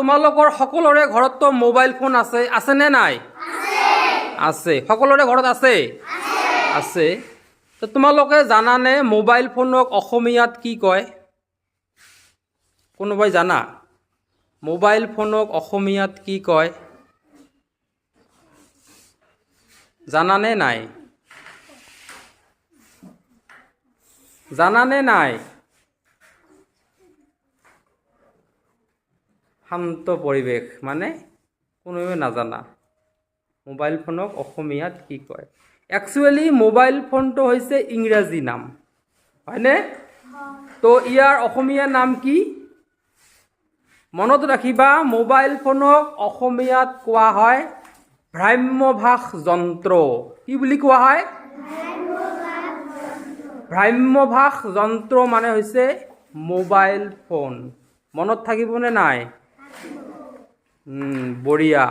তোমালোকৰ সকলোৰে ঘৰততো মোবাইল ফোন আছে আছেনে নাই? আছে। সকলোৰে ঘৰত আছে? আছে। তো তোমালোকে জানানে মোবাইল ফোনক অসমীয়াত কি কয়? কোনোবাই জানা? মোবাইল ফোনক অসমীয়াত কি কয়? জানানে নাই? জানানে নাই? শান্ত পৰিৱেশ মানে কোনোৱে নাজানা। মোবাইল ফোনক অসমীয়াত কি কয়? একচুৱেলি মোবাইল ফোনটো হৈছে ইংৰাজী নাম হয়নে? তো ইয়াৰ অসমীয়া নাম কি? মনত ৰাখিবা মোবাইল ফোনক অসমীয়াত কোৱা হয় ভ্ৰাম্যভাস যন্ত্ৰ। কি বুলি কোৱা হয়? ভ্ৰাম্যভাস যন্ত্ৰ মানে হৈছে মোবাইল ফোন। মনত থাকিবনে নাই? উম, বঢ়িয়া